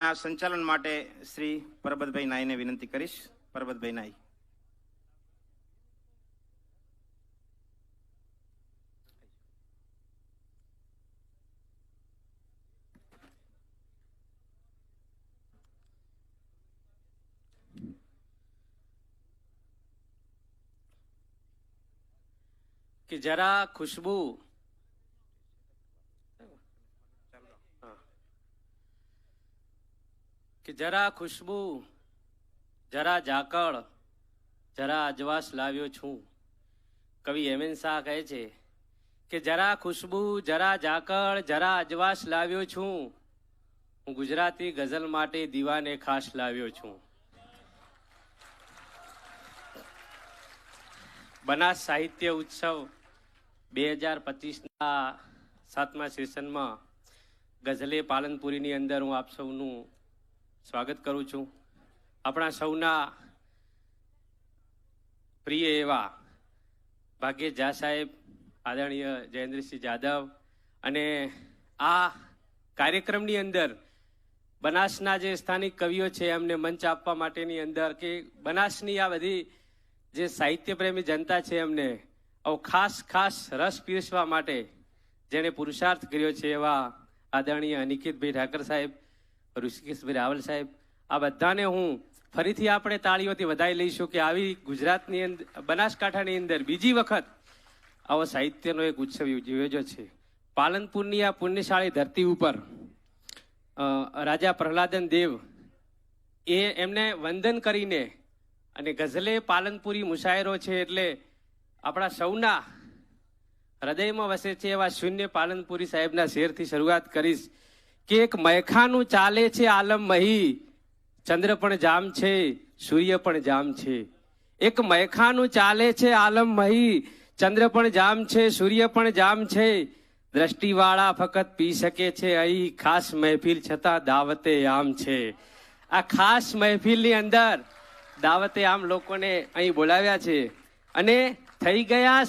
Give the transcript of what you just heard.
સંચાલન માટે શ્રી પરબતભાઈ નાઈને વિનંતી કરીશ. પરબતભાઈ નાઈ કે જરા ખુશ્બુ કે જરા ખુશ્બુ, જરા ઝાકળ, જરા અજવાસ લાવ્યો છું. કવિ હેમેન શાહ કહે છે કે જરા ખુશ્બુ, જરા ઝાકળ, જરા અજવાસ લાવ્યો છું. હું ગુજરાતી ગઝલ માટે દીવાને ખાસ લાવ્યો છું. બનાસ સાહિત્ય ઉત્સવ બે હજાર પચીસના સાતમા સેશનમાં ગઝલે પાલનપુરીની અંદર હું આપ સૌનું સ્વાગત કરું છું. આપણા સૌના પ્રિય એવા ભાગ્ય ઝા સાહેબ, આદરણીય જયેન્દ્રસિંહ જાદવ અને આ કાર્યક્રમની અંદર બનાસના જે સ્થાનિક કવિઓ છે, એમને મંચ આપવા માટેની અંદર કે બનાસની આ બધી જે સાહિત્ય પ્રેમી જનતા છે, એમને આવો ખાસ ખાસ રસ પીરસવા માટે જેણે પુરુષાર્થ કર્યો છે, એવા આદરણીય અનિકેતભાઈ ઠાકર સાહેબ ઋષિકેશભાઈ રાવલ સાહેબ આ બધાને હું ફરીથી આપણે તાળીઓથી વધાઈ લઈશું કે આવી ગુજરાતની અંદર બનાસકાંઠાની અંદર બીજી વખત આવો સાહિત્યનો એક ઉત્સવ યોજ્યો છે પાલનપુરની આ પુણ્યશાળી ધરતી ઉપર રાજા પ્રહલાદન દેવ એ એમને વંદન કરીને અને ગઝલે પાલનપુરી મુશાયરો છે એટલે આપણા સૌના હૃદયમાં વસે છે એવા શૂન્ય પાલનપુરી સાહેબના શેરથી શરૂઆત કરીશ। કે એક મયખાનું ચાલે છે આલમ મહી. ચંદ્ર પણ જામ છે, સૂર્ય પણ જામ છે. એક મયખાનું ચાલે છે આલમ મહી. ચંદ્ર પણ જામ છે, સૂર્ય પણ જામ છે. દ્રષ્ટિવાળા ફક્ત પી શકે છે અહીં. ખાસ મહેફિલ છતાં દાવતે આમ છે. આ ખાસ મહેફિલની અંદર દાવતે આમ લોકોને અહીં બોલાવ્યા છે. અને થઈ ગયા